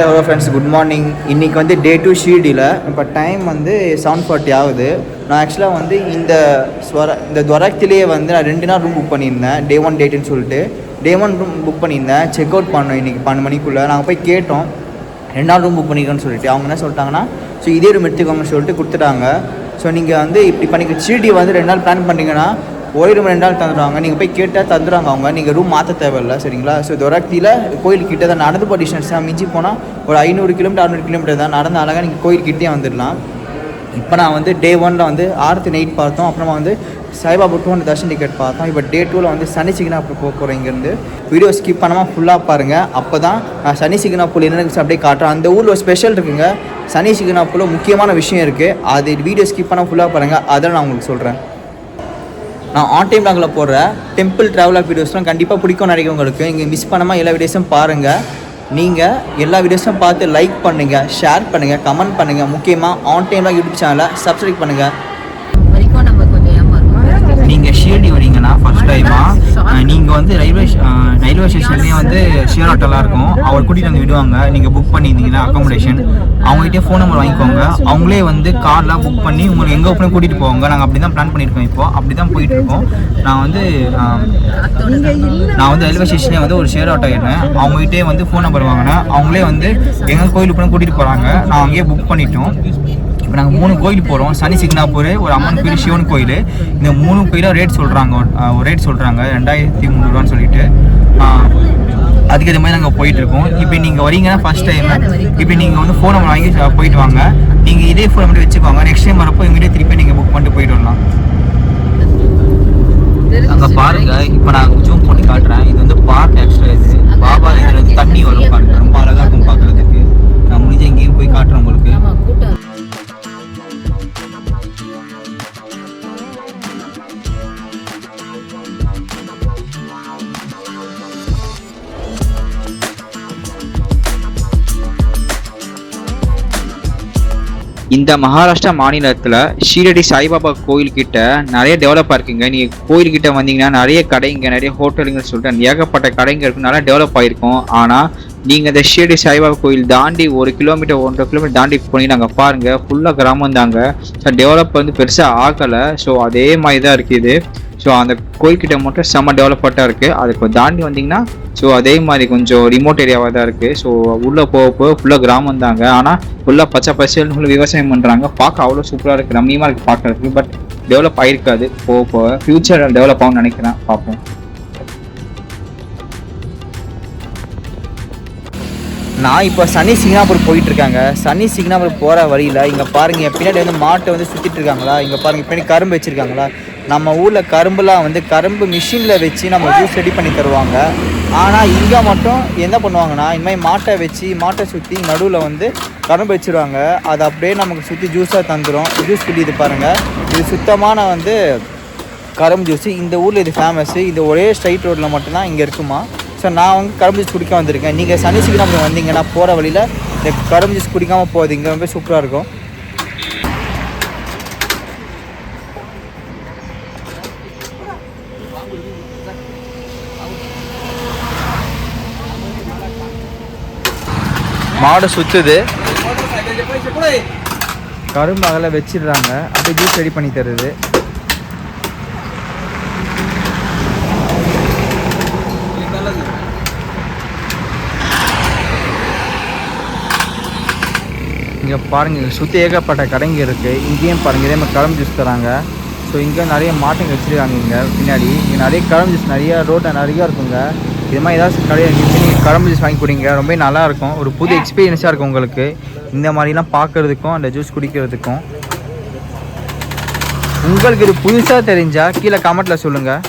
Hi hello friends good morning இன்றைக்கி வந்து டே two ஷீடியில் இப்போ டைம் வந்து செவன் ஃபார்ட்டி ஆகுது. நான் ஆக்சுவலாக வந்து இந்த ஸ்வர இந்த துவரத்திலேயே வந்து நான் ரெண்டு நாள் ரூம் புக் பண்ணியிருந்தேன். டே ஒன் டேட்டுன்னு சொல்லிட்டு. டே ஒன் ரூம் புக் பண்ணியிருந்தேன். செக் அவுட் பண்ணோம் இன்றைக்கி பன்னெண்டு மணிக்குள்ளே. நாங்கள் போய் கேட்டோம். ரெண்டு நாள் ரூம் புக் பண்ணிக்கிறோன்னு சொல்லிட்டு. அவங்க என்ன சொல்லிட்டாங்கன்னா ஸோ இதே ரூம் எடுத்துக்கோங்கன்னு சொல்லிட்டு கொடுத்துட்டாங்க. ஸோ நீங்கள் வந்து இப்படி பண்ணிக்க ஷீடி வந்து ரெண்டு நாள் பிளான் பண்ணிங்கன்னா ஒரே ரூம் ரெண்டு நாள் தந்துடுவாங்க. நீங்கள் போய் கேட்டால் தந்துடுவாங்க அவங்க. நீங்கள் ரூம் மாற்ற தேவையில்ல சரிங்களா? ஸோ துரக்தியில் கோயில் கிட்ட தான் நடந்து போகிற டிஸ்டன்ஸ் தான். மிஞ்சி போனால் ஒரு ஐநூறு கிலோமீட்டர் அறுநூறு கிலோமீட்டர் தான். நடந்த அழகாக நீங்கள் கோயில் கிட்டே வந்துடலாம். இப்போ நான் வந்து டே ஒனில் வந்து ஆர்த்தி நைட் பார்த்தோம். அப்புறமா வந்து Saibaba two hundred darshan ticket பார்த்தோம். இப்போ டே டூவில் வந்து சனி சிக்னாப்பூர் போக போகிறோம் இங்கேருந்து. வீடியோ ஸ்கிப் பண்ணாமல் ஃபுல்லாக பாருங்கள் அப்போ தான் நான் சனி சிக்னாப்பூர் என்னென்னு அப்படியே காட்டுறேன். அந்த ஊரில் ஒரு ஸ்பெஷல் இருக்குங்க. சனி சிக்னாப்பூரில் முக்கியமான விஷயம் இருக்குது அது வீடியோ ஸ்கிப் பண்ணால் ஃபுல்லாக பாருங்கள் அதை நான் உங்களுக்கு சொல்கிறேன் நான் ஆன் டைம் லாங்கில் போடுற டெம்பிள் ட்ராவலர் வீடியோஸ்லாம் கண்டிப்பாக பிடிக்கும் நினைக்கிறேன் உங்களுக்கு. இங்கே மிஸ் பண்ணாமல் எல்லா வீடியோஸும் பாருங்கள் நீங்கள் எல்லா வீடியோஸும் பார்த்து லைக் பண்ணுங்கள் ஷேர் பண்ணுங்கள் கமெண்ட் பண்ணுங்கள் முக்கியமாக ஆன் டைம் லாக் யூடியூப் சேனலை சப்ஸ்கிரைப் பண்ணுங்கள் வரைக்கும் நம்ம கொஞ்சம் ஏமாறுவோம் நீங்கள் ஷிரடி டைமாக நீங்கள் வந்து ரயில்வே ரயில்வே ஸ்டேஷன்லேயே வந்து ஷேர் ஆட்டோலாம் இருக்கும். அவர் கூட்டிகிட்டு வந்து விடுவாங்க. நீங்கள் புக் பண்ணியிருந்தீங்கன்னா அக்காமடேஷன் அவங்ககிட்ட ஃபோன் நம்பர் வாங்கிக்கோங்க. அவங்களே வந்து கார்லாம் புக் பண்ணி உங்களுக்கு எங்கே போய் கூட்டிகிட்டு போவாங்க? நாங்கள் அப்படி தான் பிளான் பண்ணியிருக்கோம் இப்போ. அப்படி தான் போயிட்டு இருக்கோம் நான் வந்து நான் வந்து ரயில்வே ஸ்டேஷன்லேயே வந்து ஒரு ஷேர் ஆட்டோ ஏறினேன். அவங்ககிட்டே வந்து ஃபோன் நம்பர் வாங்கினேன். அவங்களே வந்து எங்கள் கோயிலுக்கு கூட கூட்டிகிட்டு போகிறாங்க நான் அங்கேயே புக் பண்ணிட்டோம். இப்போ நாங்கள் மூணு கோயில் போகிறோம். சனி சிக்னாப்பூர் ஒரு அம்மன் கோயில் சிவன் கோயில். இந்த மூணு கோயிலும் ரேட் சொல்கிறாங்க ஒரு ரேட் சொல்கிறாங்க ரெண்டாயிரத்தி முந்நூறுவான்னு சொல்லிட்டு. அதுக்கு ஏற்ற மாதிரி நாங்கள் போயிட்டு இருக்கோம் இப்போ நீங்கள் வரீங்கன்னா ஃபர்ஸ்ட் டைம் இப்போ நீங்கள் வந்து ஃபோன் நம்பர் வாங்கி போயிட்டு வாங்க. நீங்கள் இதே ஃபோன் நம்பர் வச்சுக்கோங்க. நெக்ஸ்ட் டைம் வரப்போ எங்கிட்டே திருப்பி நீங்கள் புக் பண்ணிட்டு போயிட்டு வரலாம். அங்கே பாருங்க. இப்போ நான் ஜூம் பண்ணி காட்டுறேன். இது வந்து பார்க் ஆக்சுவலாக இது. பாபா இதில் வந்து தண்ணி வரும் பாருங்க. ரொம்ப அழகாக இருக்கும் பார்க்க இந்த மகாராஷ்டிரா மாநிலத்தில் ஷீரடி சாய்பாபா கோயில்கிட்ட நிறைய டெவலப் இருக்குங்க. நீங்கள் கோயில்கிட்ட வந்தீங்கன்னா நிறைய கடைங்க நிறைய ஹோட்டலுங்க சொல்லிட்டு ஏகப்பட்ட கடைங்க இருக்கும் நல்லா டெவலப் ஆயிருக்கும். ஆனால் நீங்கள் இந்த ஷீரடி சாய்பாபா கோயில் தாண்டி ஒரு கிலோமீட்டர் ஒன்றரை கிலோமீட்டர் தாண்டி போனீங்கன்னா அங்கே பாருங்கள் ஃபுல்லாக கிராமம் தாங்க. ஸோ டெவலப் வந்து பெருசாக ஆகலை. ஸோ அதே மாதிரி தான் இருக்குது ஸோ அந்த கோயில்கிட்ட மட்டும் செம்ம டெவலப்மெண்ட்டாக இருக்குது அதுக்கு தாண்டி வந்தீங்கன்னா ஸோ அதே மாதிரி கொஞ்சம் ரிமோட் ஏரியாவாக தான் இருக்குது ஸோ உள்ளே போக போக ஃபுல்லாக கிராமம் தாங்க. ஆனால் ஃபுல்லாக பச்சை பசேல்னு ஃபுல்லாக விவசாயம் பண்ணுறாங்க பார்க்க அவ்வளோ சூப்பராக இருக்குது ரம்மியமாக இருக்குது பார்க்கறதுக்கு பட் டெவலப் ஆகிருக்காது போக போக ஃப்யூச்சர் டெவலப் ஆகும்னு நினைக்கிறேன். பார்ப்போம். நான் இப்போ சனி சிங்கனாப்பூர் போயிட்டுருக்காங்க. சனி சிங்கனாப்பூர் போகிற வழியில் இங்கே பாருங்கள் என் பின்னாடி வந்து மாட்டை வந்து சுற்றிட்டு இருக்காங்களா? இங்கே பாருங்கள் பின்னாடி கரும்பு வச்சுருக்காங்களா? நம்ம ஊரில் கரும்புலாம் வந்து கரும்பு மிஷினில் வச்சு நம்ம ஜூஸ் ரெடி பண்ணி தருவாங்க. ஆனால் இங்கே மட்டும் என்ன பண்ணுவாங்கன்னா இந்தமாதிரி மாட்டை வச்சு மாட்டை சுற்றி நடுவில் வந்து கரும்பு வச்சுருவாங்க. அதை அப்படியே நமக்கு சுற்றி ஜூஸாக தந்துடும் ஜூஸ் குடியுது பாருங்கள் இது சுத்தமான வந்து கரும்பு ஜூஸ் இந்த ஊரில் இது ஃபேமஸ்ஸு இது ஒரே ஸ்ட்ரைட் ரோட்டில் மட்டும்தான் இங்கே இருக்குமா? ஸோ நான் வந்து கரும்பு ஜூஸ் குடிக்க வந்திருக்கேன். நீங்கள் சனி சிக்கினாப்புறம் வந்தீங்கன்னா போகிற வழியில் இந்த கரும்பு ஜூஸ் குடிக்காமல் போகுது இங்கே ரொம்ப சூப்பராக இருக்கும். மாடு சுற்றுது கரும்பு அதில் வச்சிடுறாங்க. அப்படியே ஜூஸ் ரெடி பண்ணி தருது. இங்கே பாருங்கள் இங்கே சுற்றி ஏகப்பட்ட கடைங்க இருக்குது இங்கேயும் பாருங்கள் இதே மாதிரி கரும்பு ஜூஸ் தராங்க. ஸோ இங்கே நிறைய மாட்டுங்க வச்சுருக்காங்க இங்கே பின்னாடி. இங்கே நிறைய கரும்பு ஜூஸ் நிறைய ரோட்டில் நிறையா இருக்குங்க. இது மாதிரி ஏதாச்சும் கடையை இருந்துச்சு நீங்கள் கரும்பு ஜூஸ் வாங்கி குடிங்க. ரொம்ப நல்லாயிருக்கும் ஒரு புது எக்ஸ்பீரியன்ஸாக இருக்கும் உங்களுக்கு. இந்த மாதிரிலாம் பார்க்கறதுக்கும் அந்த ஜூஸ் குடிக்கிறதுக்கும். உங்களுக்கு இது புதுசாக தெரிஞ்சால் கீழே கமெண்ட்டில் சொல்லுங்கள்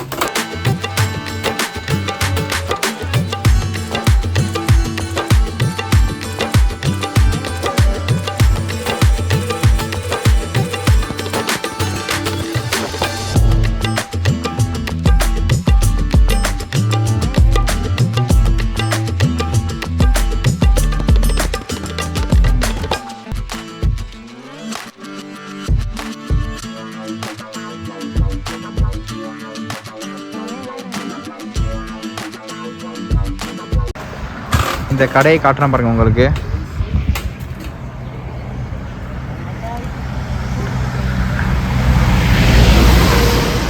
இந்த கடையை காட்டுறேன் பாருங்க உங்களுக்கு.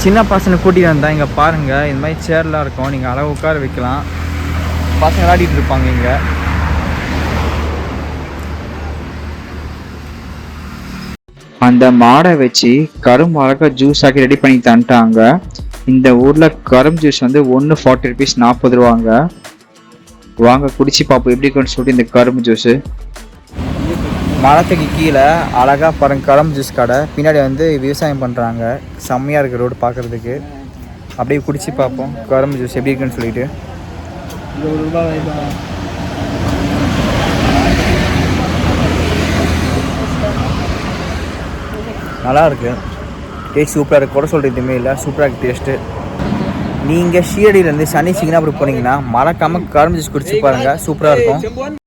சின்ன பசங்க கூட்டிட்டு வந்தா இங்க பாருங்க. இந்த மாதிரி சேர்லாம் இருக்கும். நீங்க அழகு உட்கார வைக்கலாம். பசங்க விளையாடிட்டு இருப்பாங்க இங்க. அந்த மாடை வச்சு கரும்பு அழகாக ஜூஸ் ஆக்கி ரெடி பண்ணி தந்துட்டாங்க. இந்த ஊரில் கரும்பு ஜூஸ் வந்து ஒன்று ஃபார்ட்டி ருபீஸ் நாற்பது ரூபாங்க. வாங்க குடிச்சு பார்ப்போம் எப்படி இருக்குன்னு சொல்லிட்டு இந்த கரும்பு ஜூஸு மரத்துக்கு கீழே அழகாக பாருங்க கரும்பு ஜூஸ் கடை. பின்னாடி வந்து விவசாயம் பண்ணுறாங்க செம்மையாக இருக்குது ரோடு பார்க்குறதுக்கு அப்படியே குடிச்சு பார்ப்போம் கரும்பு ஜூஸ் எப்படி இருக்குன்னு சொல்லிட்டு. நல்லா இருக்கு. டேஸ்ட் சூப்பராக இருக்குது கூட சொல்கிறது எதுவுமே இல்லை. சூப்பராக இருக்குது டேஸ்ட்டு நீங்கள் ஷீரடியிலேருந்து சனி சிங்கனாபுரம் போனீங்கன்னா மறக்காமல் கரும்பு ஜூஸ் குடிச்சு பாருங்கள் சூப்பராக இருக்கும்.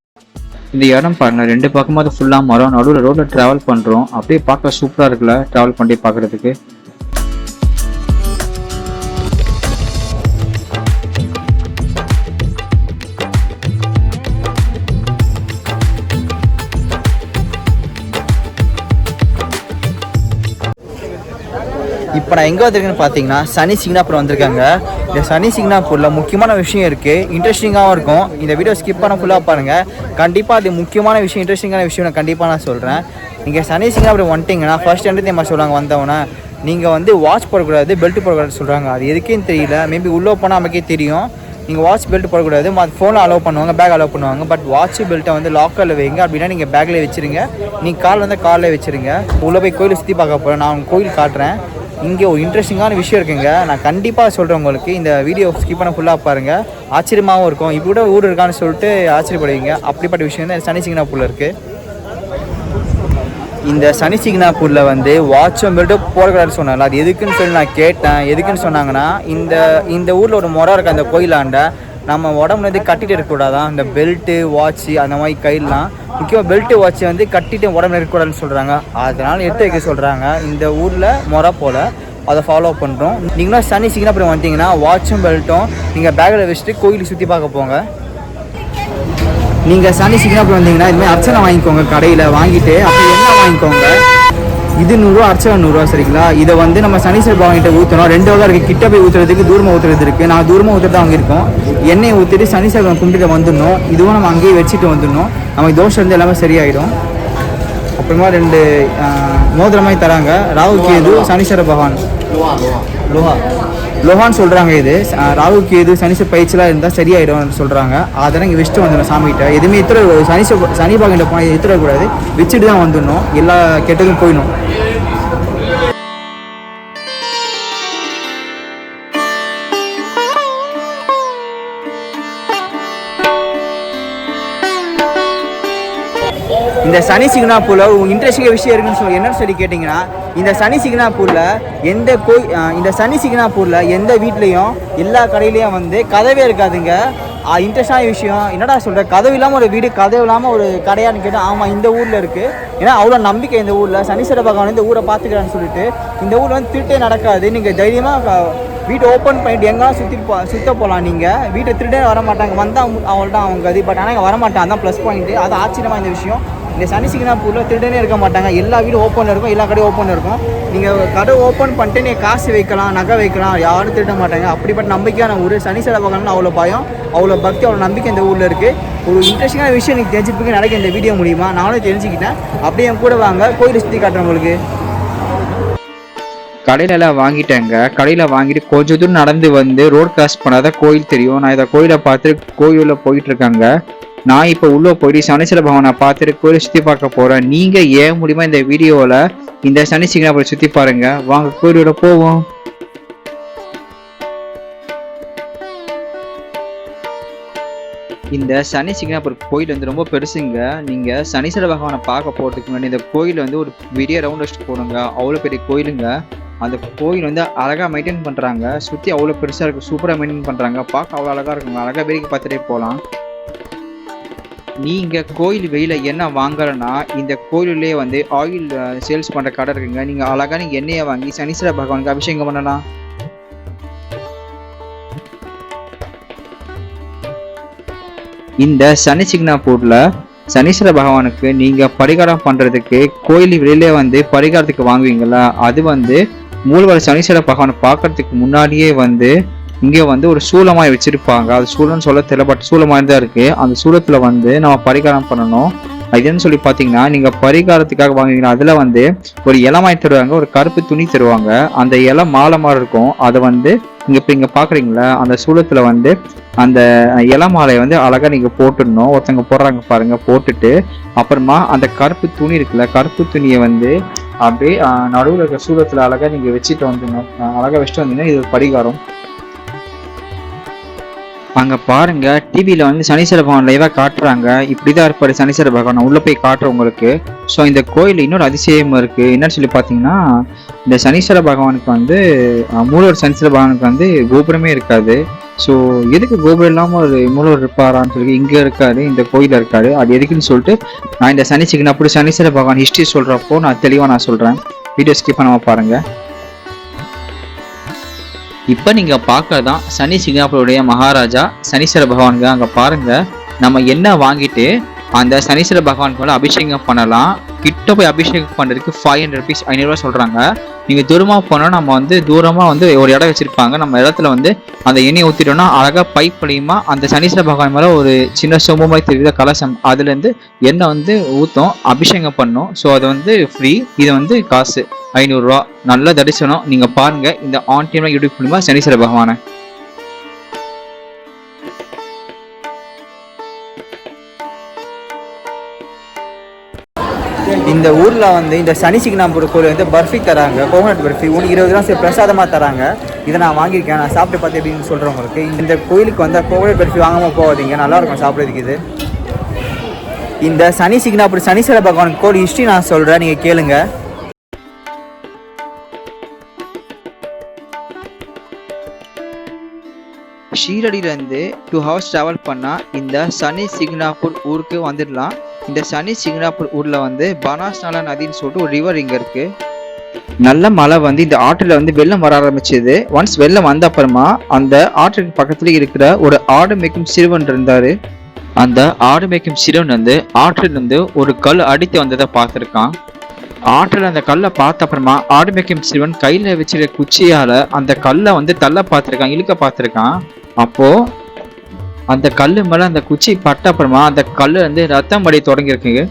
இந்த இடம் பாருங்க ரெண்டு பக்கமாக ஃபுல்லாக மரம் நடுவில் ரோட்டில் ட்ராவல் பண்ணுறோம் அப்படியே பார்க்க சூப்பராக இருக்குல்ல ட்ராவல் பண்ணி பார்க்குறதுக்கு. இப்போ நான் எங்கே வந்திருக்கேன்னு பார்த்தீங்கன்னா சனி சிங்கனாப்பூர் வந்திருக்காங்க. இந்த சனி சிங்கனாப்பூரில் முக்கியமான விஷயம் இருக்குது இன்ட்ரெஸ்டிங்காகவும் இருக்கும். இந்த வீடியோ ஸ்கிப் பண்ண ஃபுல்லாக பாருங்கள் கண்டிப்பாக அது முக்கியமான விஷயம் இன்ட்ரெஸ்டிங்கான விஷயம் நான் கண்டிப்பாக நான் சொல்கிறேன் நீங்கள் சனி சிங்கனாப்பூர் வந்துட்டீங்கன்னா ஃபர்ஸ்ட் ரெண்டு தெரியுமா சொல்லுவாங்க வந்தவொன்னே நீங்கள் வந்து வாட்ச் போடக்கூடாது பெல்ட் போடக்கூடாது சொல்கிறாங்க அது எதுக்குன்னு தெரியல. மேபி உள்ளே போனால் நமக்கே தெரியும். நீங்கள் வாட்ச் பெல்ட் போடக்கூடாது. மற்ற ஃபோனை அலோவ் பண்ணுவாங்க பேக் அலோவ் பண்ணுவாங்க. பட் வாட்ச் பெல்ட்டை வந்து லாக்கரில் வைங்க. அப்படின்னா நீங்கள் பேக்கில் வச்சுருங்க. நீங்கள் கால் வந்து காலில் வச்சுருங்க. உள்ளே போய் கோயிலை சுற்றி பார்க்க போகிறேன் நான் கோயில் காட்டுறேன். இங்கே ஒரு இன்ட்ரெஸ்டிங்கான விஷயம் இருக்குங்க. நான் கண்டிப்பாக சொல்கிறேன் உங்களுக்கு. இந்த வீடியோ ஸ்கிப் பண்ண ஃபுல்லாக பாருங்கள் ஆச்சரியமாகவும் இருக்கும். இப்போ கூட ஊர் இருக்கான்னு சொல்லிட்டு ஆச்சரியப்படுவீங்க. அப்படிப்பட்ட விஷயம் தான் சனி சிங்கனாப்பூரில் இருக்குது இந்த சனி சிக்னாப்பூரில் வந்து வாட்சும் பெல்ட்டும் போடக்கூடாதுன்னு சொன்னாங்க அது எதுக்குன்னு சொல்லி நான் கேட்டேன். எதுக்குன்னு சொன்னாங்கன்னா இந்த இந்த ஊரில் ஒரு முறை இருக்குது அந்த கோயிலாண்ட. நம்ம உடம்புல வந்து கட்டிட்டு இருக்கக்கூடாதான் இந்த பெல்ட்டு வாட்ச்சு அந்த மாதிரி கையிலாம் முக்கியமாக பெல்ட்டு வாட்ச் வந்து கட்டிட்டு உடம்புல இருக்கக்கூடாதுன்னு சொல்கிறாங்க அதனால் எடுத்து வைக்க சொல்கிறாங்க இந்த ஊரில் முறை போல். அதை ஃபாலோ பண்ணுறோம் நீங்களும் சனி சிக்னாப்பூர் வந்தீங்கன்னா வாட்சும் பெல்ட்டும் நீங்கள் பேக்கில் வச்சுட்டு கோயிலுக்கு சுற்றி பார்க்க போங்க. நீங்கள் சனி சிங்கப்பூர் வந்தீங்கன்னா இதுமாதிரி அர்ச்சனை வாங்கிக்கோங்க கடையில். வாங்கிட்டு அப்புறம் என்ன வாங்கிக்கோங்க. இது நூறுரூவா அர்ச்சனை நூறுரூவா சரிங்களா? இதை வந்து நம்ம சனீஸ்வர பவன்கிட்ட ஊற்றணும் ரெண்டு வகை இருக்குது கிட்ட போய் ஊற்றுறதுக்கு தூரமாக ஊற்றுறது இருக்குது நான் தூரமாக ஊற்றுறது வாங்கியிருக்கோம். எண்ணெயை ஊற்றிட்டு சனீஸ்வர பவன் கும்பிட்டு வந்துடணும். இதுவும் நம்ம அங்கேயே வச்சுட்டு வந்துடணும். நமக்கு தோஷம் வந்து எல்லாமே சரியாயிடும். அப்புறமா ரெண்டு மோதிரமாய் தராங்க. ராகு கேது சனீஸ்வர பகவான். லோஹா. லோஹான்னு சொல்கிறாங்க இது. ராகுக்கு எது சனிச பயிற்சிலாம் இருந்தால் சரியாயிடும் சொல்கிறாங்க அதெல்லாம் இங்கே வச்சுட்டு வந்துடணும் சாமிகிட்ட. எதுவுமே இத்திர சனிச சனி பாகிட்ட போனால் எத்திரக்கூடாது வச்சுட்டு தான் வந்துடணும். எல்லா கெட்டதும் போயிடணும் இந்த சனி சிக்னா ஒரு இன்ட்ரெஸ்டிங் விஷயம் இருக்குன்னு சொல்லி என்னன்னு சொல்லி கேட்டிங்கன்னா இந்த சனி சிக்னாப்பூரில் எந்த கோய் இந்த சனி சிக்னாப்பூரில் எந்த வீட்லேயும் எல்லா கடையிலையும் வந்து கதவே இருக்காதுங்க. இன்ட்ரெஸ்டான விஷயம். என்னடா சொல்கிற கதவு இல்லாமல் ஒரு வீடு கதவு இல்லாமல் ஒரு கடையான்னு கேட்டால் ஆமாம் இந்த ஊரில் இருக்குது ஏன்னா அவ்வளோ நம்பிக்கை இந்த ஊரில். சனீஸ்வர பகவான் இந்த ஊரை பார்த்துக்கிறான்னு சொல்லிட்டு இந்த ஊரில் வந்து திருட்டே நடக்காது. நீங்கள் தைரியமாக வீட்டை ஓப்பன் பண்ணிட்டு எங்கேனா சுற்றி போ சுற்ற போகலாம் நீங்கள் வீட்டை திருடே வர மாட்டாங்க வந்தால் அவங்கள்ட்ட அவங்க அது. பட் ஆனால் இங்கே வர மாட்டான் அதான் ப்ளஸ் பாயிண்ட்டு அது ஆச்சரியமாக இந்த விஷயம். இந்த சனி சிங்கனாப்பூரில் திருடனே இருக்க மாட்டாங்க. எல்லா வீடும் ஓப்பனில் இருக்கும் எல்லா கடையும் ஓப்பன் இருக்கும். நீங்கள் கடை ஓப்பன் பண்ணிட்டு நீங்கள் காசு வைக்கலாம் நகை வைக்கலாம் யாரும் திருட மாட்டாங்க. அப்படிப்பட்ட நம்பிக்கையான ஊர். சனி சில பார்க்கணும்னு அவ்வளோ பயம் அவ்வளோ பக்தி அவ்வளோ நம்பிக்கை இந்த ஊரில் இருக்குது ஒரு இன்ட்ரெஸ்டிங்கான விஷயம் எனக்கு தெரிஞ்சுப்பிங்க. நடக்க இந்த வீடியோ மூலிமா நானும் தெரிஞ்சுக்கிட்டேன். அப்படியே என் கூட வாங்க. கோயிலை சுற்றி காட்டுறேன் உங்களுக்கு. கடையில எல்லாம் வாங்கிட்டேங்க. கடையில வாங்கிட்டு கொஞ்ச தூரம் நடந்து வந்து ரோட் கிராஸ் பண்ணாதான் கோயில் தெரியும். நான் இதை கோயிலை பார்த்துட்டு கோயிலில் போயிட்டு இருக்காங்க. நான் இப்போ உள்ளே போயிட்டு சனீஸ்வர பகவானை பார்த்துட்டு கோயிலை சுற்றி பார்க்க போறேன். நீங்கள் ஏன் முடியுமா இந்த வீடியோவில் இந்த சனி சிங்கனாபுரம் சுற்றி பாருங்கள் வாங்க கோயிலோட போவோம். இந்த சனி சிங்கனாபுரம் கோயில் வந்து ரொம்ப பெருசுங்க. நீங்கள் சனீஸ்வர பகவானை பார்க்க போகிறதுக்கு முன்னாடி இந்த கோயில் வந்து ஒரு பெரிய ரவுண்ட் அடிச்சுட்டு போடுங்க. அவ்வளோ பெரிய கோயிலுங்க. அந்த கோயில் வந்து அழகா மெயின்டைன் பண்ணுறாங்க சுற்றி அவ்வளோ பெருசாக இருக்கு. சூப்பராக மெயின்டைன் பண்ணுறாங்க பார்க்க அவ்வளோ அழகாக இருக்குங்க. அழகாக வேடிக்கை பார்த்துட்டே போகலாம். நீங்க கோயில் வெளியில் என்ன வாங்கலைன்னா இந்த கோயிலே வந்து ஆயில் சேல்ஸ் பண்ணுற கடை இருக்குங்க. நீங்க அழகா நீங்க எண்ணெயை வாங்கி சனீஸ்வர பகவானுக்கு அபிஷேகம் பண்ணலாம். இந்த சனி சிக்னாப்பூர்ல சனீஸ்வர பகவானுக்கு நீங்க பரிகாரம் பண்றதுக்கு கோயில் வெளியிலே வந்து பரிகாரத்துக்கு வாங்குவீங்களா அது வந்து மூலவர் சனீஸ்வர பகவானை பார்க்கறதுக்கு முன்னாடியே வந்து இங்கே வந்து ஒரு சூலமாய் வச்சிருப்பாங்க. அது சூலம்னு சொல்ல தெரியல பட் சூலமாய் தான் இருக்கு. அந்த சூளத்துல வந்து நம்ம பரிகாரம் பண்ணணும். அது என்னன்னு சொல்லி பார்த்தீங்கன்னா நீங்க பரிகாரத்துக்காக வாங்குவீங்கன்னா அதுல வந்து ஒரு இலமாய் தருவாங்க ஒரு கருப்பு துணி தருவாங்க. அந்த இலை மாலை மாதிரி இருக்கும். அதை வந்து நீங்கள் இப்போ இங்கே பாக்குறீங்களா அந்த சூளத்தில் வந்து அந்த இலை மாலையை வந்து அழகா நீங்க போட்டுடணும். ஒருத்தங்க போடுறாங்க பாருங்க போட்டுட்டு அப்புறமா அந்த கருப்பு துணி இருக்குல்ல கருப்பு துணியை வந்து அப்படியே நடுவில் இருக்க சூளத்தில் அழகா நீங்க வச்சுட்டு வந்துங்க அழகாக அழகா வச்சுட்டு வந்தீங்கன்னா இது ஒரு பரிகாரம். அங்கே பாருங்க டிவியில் வந்து சனீஸ்வர பகவான் லைவாக காட்டுறாங்க. இப்படிதான் இருப்பார் சனீஸ்வர பகவான். உள்ளே போய் காட்டுறோம் உங்களுக்கு. ஸோ இந்த கோயில் இன்னொரு அதிசயம் இருக்குது என்னன்னு சொல்லி பார்த்தீங்கன்னா இந்த சனீஸ்வர பகவானுக்கு வந்து மூலவர் சனீஸ்வர பகவானுக்கு வந்து கோபுரமே இருக்காது. ஸோ எதுக்கு கோபுரம் இல்லாமல் ஒரு மூலவர் இருப்பாரான்னு சொல்லி இங்கே இருக்காரு இந்த கோயிலில் இருக்காரு. அது எதுக்குன்னு சொல்லிட்டு நான் இந்த சனி நான் அப்படி சனீஸ்வர பகவான் ஹிஸ்ட்ரி சொல்கிறப்போ நான் தெளிவாக நான் சொல்கிறேன் வீடியோ ஸ்கிப் பண்ணாமல் பாருங்கள் இப்போ நீங்கள் பார்க்கறதான் சனி சிங்கப்பூருடைய மகாராஜா சனீஸ்வர பகவான்கள் அங்கே பாருங்கள் நம்ம என்ன வாங்கிட்டு அந்த சனீஸ்வர பகவானுக்கு அபிஷேகம் பண்ணலாம் கிட்ட போய் அபிஷேகம் பண்ணுறதுக்கு ஃபைவ் ஹண்ட்ரட் ருபீஸ் ஐநூறுரூவா சொல்கிறாங்க நீங்கள் தூரமாக போனால் நம்ம வந்து தூரமாக வந்து ஒரு இடம் வச்சுருப்பாங்க. நம்ம இடத்துல வந்து அந்த எண்ணெயை ஊற்றிட்டோம்னா அழகாக பைப் மூலியமா அந்த சனீஸ்வர பகவான் மேலே ஒரு சின்ன சொம்பு மாதிரி தெரியுத கலசம். அதுலேருந்து எண்ணெய் வந்து ஊற்றும் அபிஷேகம் பண்ணும். ஸோ அது வந்து ஃப்ரீ இது வந்து காசு. ஐநூறுரூவா நல்லா தரிசனம். நீங்கள் பாருங்கள் இந்த ஆன் டைமில் யூடியூப் மூலிமா சனீஸ்வர பகவானை. இந்த ஊரில் வந்து இந்த சனி சிக்னாம்பூர் கோயில் வந்து பர்ஃபி தராங்க கோகனட் பர்ஃபி ஒன்று இருபது ரூபா சரி பிரசாதமாக தராங்க. இதை நான் வாங்கியிருக்கேன் நான் சாப்பிட்டு பார்த்து அப்படின்னு சொல்கிறவங்களுக்கு இந்த கோயிலுக்கு வந்து கோகனட் பர்ஃபி வாங்காமல் போகாதீங்க நல்லா இருக்கும் சாப்பிட்றதுக்கு இது. இந்த சனி சிக்னாப்பூர் சனீஸ்வர பகவான் கோயில் ஹிஸ்ட்ரி நான் சொல்கிறேன் நீங்கள் கேளுங்க. ஷீரடியிலேருந்து டூ ஹவர்ஸ் ட்ராவல் பண்ணால் இந்த சனி சிக்னாப்பூர் ஊருக்கு வந்துடலாம். இந்த சனி சிங்கனாப்பூர் ஊரில் வந்து பனாஸ்நாலா நதின்னு சொல்லிட்டு ஒரு ரிவர் இங்கே இருக்குது நல்ல மழை வந்து இந்த ஆற்றில் வந்து வெள்ளம் வர ஆரம்பிச்சது. ஒன்ஸ் வெள்ளம் வந்த அப்புறமா அந்த ஆற்றுக்கு பக்கத்துல இருக்கிற ஒரு ஆடு மேய்க்கும் சிறுவன் இருந்தாரு. அந்த ஆடு மேய்க்கும் சிறுவன் வந்து ஆற்றிலிருந்து ஒரு கல் அடித்து வந்ததை பார்த்துருக்கான். ஆற்றில் அந்த கல்லை பார்த்த அப்புறமா ஆடு மேய்க்கும் சிறுவன் கையில் வச்சிருக்க குச்சியால் அந்த கல்லை வந்து தள்ள பார்த்துருக்கான் இழுக்க பார்த்துருக்கான். அப்போது அந்த கல் மேலே அந்த குச்சி பட்ட அப்புறமா அந்த கல் வந்து ரத்தம் வடி தொடங்கியிருக்குங்க.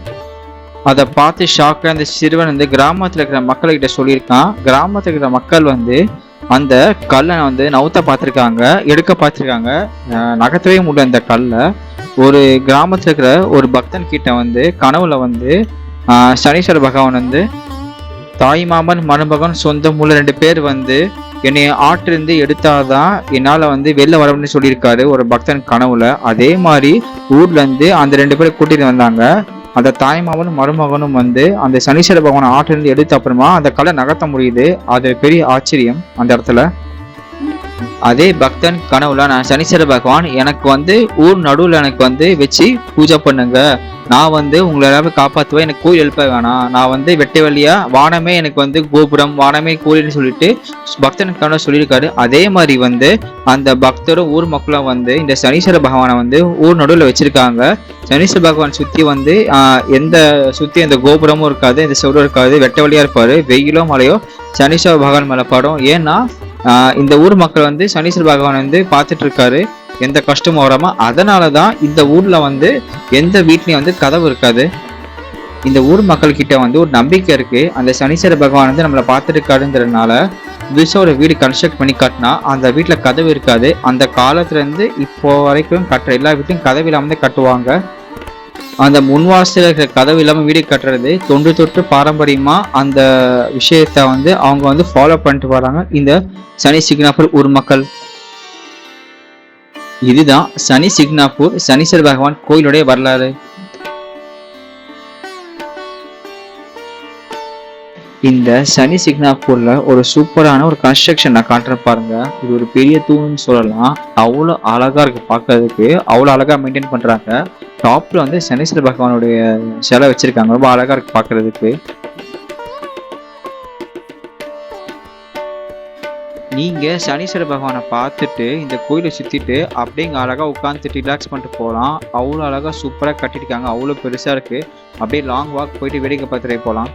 அதை பார்த்து ஷாக்காக அந்த சிறுவன் வந்து கிராமத்தில் இருக்கிற மக்கள்கிட்ட சொல்லியிருக்கான். கிராமத்தில் இருக்கிற மக்கள் வந்து அந்த கல்லை வந்து நவுத்த பார்த்துருக்காங்க எடுக்க பார்த்துருக்காங்க. நகர்த்தவே முடியல அந்த கல்லை. ஒரு கிராமத்தில் இருக்கிற ஒரு பக்தன் கிட்ட வந்து கனவுல வந்து சனீஸ்வர பகவான் வந்து தாய் மாமன் மருமகன் சொந்தம் மூல ரெண்டு பேர் வந்து என்னை ஆற்றிலிருந்து எடுத்தாதான் என்னால் வந்து வெளில வரணும்னு சொல்லியிருக்காரு ஒரு பக்தன் கனவுல. அதே மாதிரி ஊர்லேருந்து அந்த ரெண்டு பேரும் கூட்டிகிட்டு வந்தாங்க. அந்த தாய்மாவனும் மருமகனும் வந்து அந்த சனீஸ்வர பகவான் ஆற்றிலிருந்து எடுத்த அப்புறமா அந்த கலை நகர்த்த முடியுது. அது பெரிய ஆச்சரியம் அந்த இடத்துல. அதே பக்தன் கனவுல நான் சனீஸ்வர பகவான் எனக்கு வந்து ஊர் நடுவில் எனக்கு வந்து வச்சு பூஜை பண்ணுங்க. நான் வந்து உங்களை எல்லாமே காப்பாற்றுவேன் எனக்கு கோயில் எழுப்ப வேணாம். நான் வந்து வெட்டை வழியாக வானமே எனக்கு வந்து கோபுரம் வானமே கோயில்னு சொல்லிட்டு பக்தனுக்கான சொல்லியிருக்காரு. அதே மாதிரி வந்து அந்த பக்தரும் ஊர் மக்களும் வந்து இந்த சனீஸ்வர பகவானை வந்து ஊர் நடுவில் வச்சுருக்காங்க. சனீஸ்வர பகவான் சுற்றி வந்து எந்த சுற்றி எந்த கோபுரமும் இருக்காது எந்த சுவரும் இருக்காது வெட்ட வழியாக இருப்பார். வெயிலோ மழையோ சனீஸ்வர பகவான் மேலே படும். ஏன்னா இந்த ஊர் மக்கள் வந்து சனீஸ்வர பகவான் வந்து பார்த்துட்டு இருக்காரு. எந்த கஷ்டமும் வராம அதனால தான் இந்த ஊர்ல வந்து எந்த வீட்லேயும் வந்து கதவு இருக்காது. இந்த ஊர் மக்கள் கிட்ட வந்து ஒரு நம்பிக்கை இருக்கு. அந்த சனீஸ்வர பகவான் வந்து நம்மளை பார்த்துருக்காருங்கிறதுனால புதுசாக வீடு கன்ஸ்ட்ரக்ட் பண்ணி கட்டினா அந்த வீட்டில் கதவு இருக்காது. அந்த காலத்துல இருந்து இப்போ வரைக்கும் கட்டுற எல்லா வீட்லையும் கதவு இல்லாம தான் கட்டுவாங்க. அந்த முன்வாசல இருக்கிற கதவு இல்லாமல் வீடு கட்டுறது தொன்று தொற்று பாரம்பரியமா அந்த விஷயத்த வந்து அவங்க வந்து ஃபாலோ பண்ணிட்டு வராங்க. இந்த சனி சிக்னாப்பூர் ஊர் மக்கள். இதுதான் சனி சிக்னாப்பூர் சனீஸ்வர பகவான் கோயிலுடைய வரலாறு. இந்த சனி சிக்னாப்பூர்ல ஒரு சூப்பரான ஒரு கன்ஸ்ட்ரக்ஷன் நான் காட்டுறேன் பாருங்க. இது ஒரு பெரிய தூண்னு சொல்லலாம். அவ்வளோ அழகா இருக்கு பாக்குறதுக்கு. அவ்வளோ அழகா மெயின்டைன் பண்றாங்க. டாப்ல வந்து சனீஸ்வர பகவானுடைய சிலை வச்சிருக்காங்க. ரொம்ப அழகா இருக்கு பாக்குறதுக்கு. நீங்கள் சனீஸ்வர பகவானை பார்த்துட்டு இந்த கோயிலை சுற்றிட்டு அப்படியே இங்கே அழகாக உட்காந்துட்டு ரிலாக்ஸ் பண்ணிட்டு போகலாம் அவ்வளோ அழகாக சூப்பராக கட்டிருக்காங்க அவ்வளோ பெருசாக இருக்குது அப்படியே லாங் வாக் போயிட்டு வேடிக்கை பார்த்துட்டே போகலாம்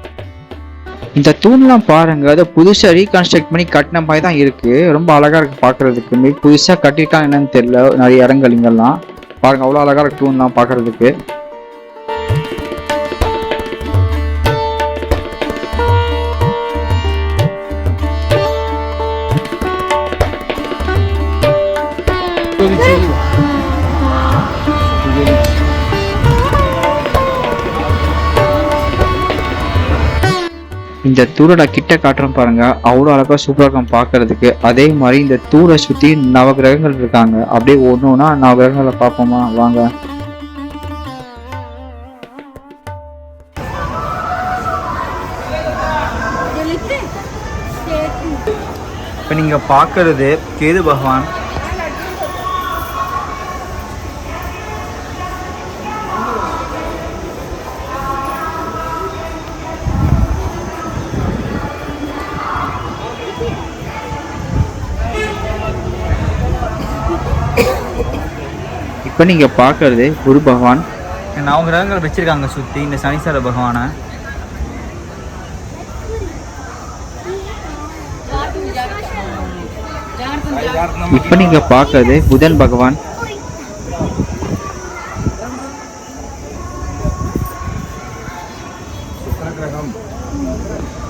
இந்த தூண்லாம் பாருங்க. அதை புதுசாக ரீகன்ஸ்ட்ரக்ட் பண்ணி கட்டின மாதிரி தான் இருக்குது ரொம்ப அழகாக இருக்குது பார்க்குறதுக்கு. புதுசாக கட்டியிருக்காங்க என்னன்னு தெரியல. நிறைய இடங்கள் இங்கெல்லாம். பாருங்கள் அவ்வளோ அழகாக இருக்கு தூண்லாம் பார்க்குறதுக்கு. இந்த தூரோட கிட்ட காட்டுறோம் பாருங்க. அவ்வளோ அழகா சூப்பராக இருக்கும் பார்க்கிறதுக்கு. அதே மாதிரி இந்த தூரை சுற்றி நவகிரகங்கள் இருக்காங்க. அப்படியே ஒன்று ஒன்றா நவகிரகங்களை பார்ப்போமா? வாங்க. இப்போ நீங்கள் பார்க்குறது கேது பகவான் இப்போ நீங்க பார்க்கறது குரு பகவான். நவகிரகங்கள் வச்சுருக்காங்க சுற்றி இந்த சனீஸ்வர பகவானை. இப்போ நீங்க பார்க்கறது புதன் பகவான்.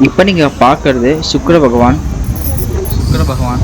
இப்போ நீங்க பார்க்கறது சுக்கிர பகவான். சுக்கிர பகவான்.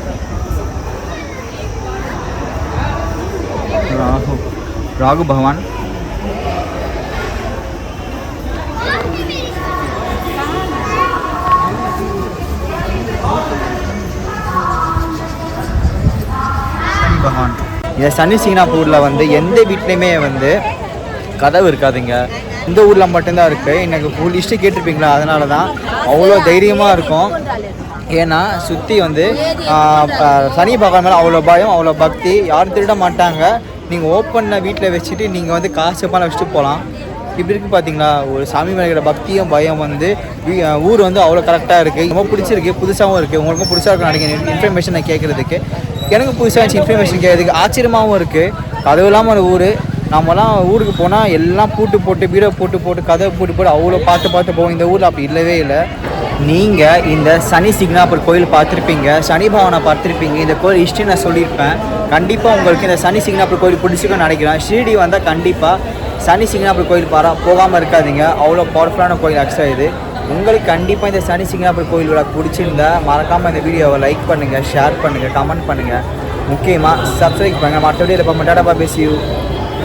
ராகு பகவான். பகவான். இந்த சனி சிங்கனாப்பூரில் வந்து எந்த வீட்லேயுமே வந்து கதவு இருக்காதுங்க. இந்த ஊரில் மட்டும்தான் இருக்குது எனக்கு ஃபுல் லிஸ்ட்டு கேட்டிருப்பீங்களா? அதனால தான் அவ்வளோ தைரியமாக இருக்கும். ஏன்னா சுற்றி வந்து ப- சனி பகவான் மேலே அவ்வளோ பயம் அவ்வளோ பக்தி யாரும் திருட மாட்டாங்க. நீங்கள் ஓப்பனில் வீட்டில் வச்சுட்டு நீங்கள் வந்து காசு பணம் வச்சுட்டு போகலாம் இப்படி இருக்குது பார்த்தீங்களா ஒரு சாமி மேலே பக்தியும் பயம் வந்து ஊர் வந்து அவ்வளோ கரெக்டாக இருக்குது ரொம்ப பிடிச்சிருக்கு புதுசாகவும் இருக்குது உங்களுக்கும் புதுசாக இருக்கும் நினைக்கிறேன் இன்ஃபர்மேஷன் நான் கேட்குறதுக்கு எனக்கு புதுசாக இருந்துச்சு இன்ஃபர்மேஷன் கேட்குறதுக்கு. ஆச்சரியமாகவும் இருக்குது அதுவும் இல்லாமல் ஒரு ஊர். நம்மலாம் ஊருக்கு போனால் எல்லாம் பூட்டு போட்டு பீரோ போட்டு போட்டு கதவை பூட்டு போட்டு அவ்வளோ பார்த்து பார்த்து போவோம். இந்த ஊரில் அப்படி இல்லவே இல்லை. நீங்கள் இந்த சனி சிக்னாபுர் கோயில் பார்த்துருப்பீங்க சனி பாவனை பார்த்துருப்பீங்க இந்த கோயில் ஹிஸ்ட்ரி நான் சொல்லியிருப்பேன். கண்டிப்பாக உங்களுக்கு இந்த சனி சிக்னாபுர் கோயில் பிடிச்சிக்கும்னு நினைக்கிறேன். ஷீரடி வந்தால் கண்டிப்பாக சனி சிக்னாப்பூர் கோயில் பாரா போகாமல் இருக்காதீங்க. அவ்வளோ பவர்ஃபுல்லான கோயில் ஆக்சுவலாக இது. உங்களுக்கு கண்டிப்பாக இந்த சனி சிக்னாப்பூர் கோயிலோட பிடிச்சிருந்தா மறக்காமல் இந்த வீடியோவை லைக் பண்ணுங்கள் ஷேர் பண்ணுங்கள் கமெண்ட் பண்ணுங்கள் முக்கியமாக சப்ஸ்கிரைப் பண்ணுங்கள் மற்ற வீடியோவில் இப்போ டாடா பேசியூ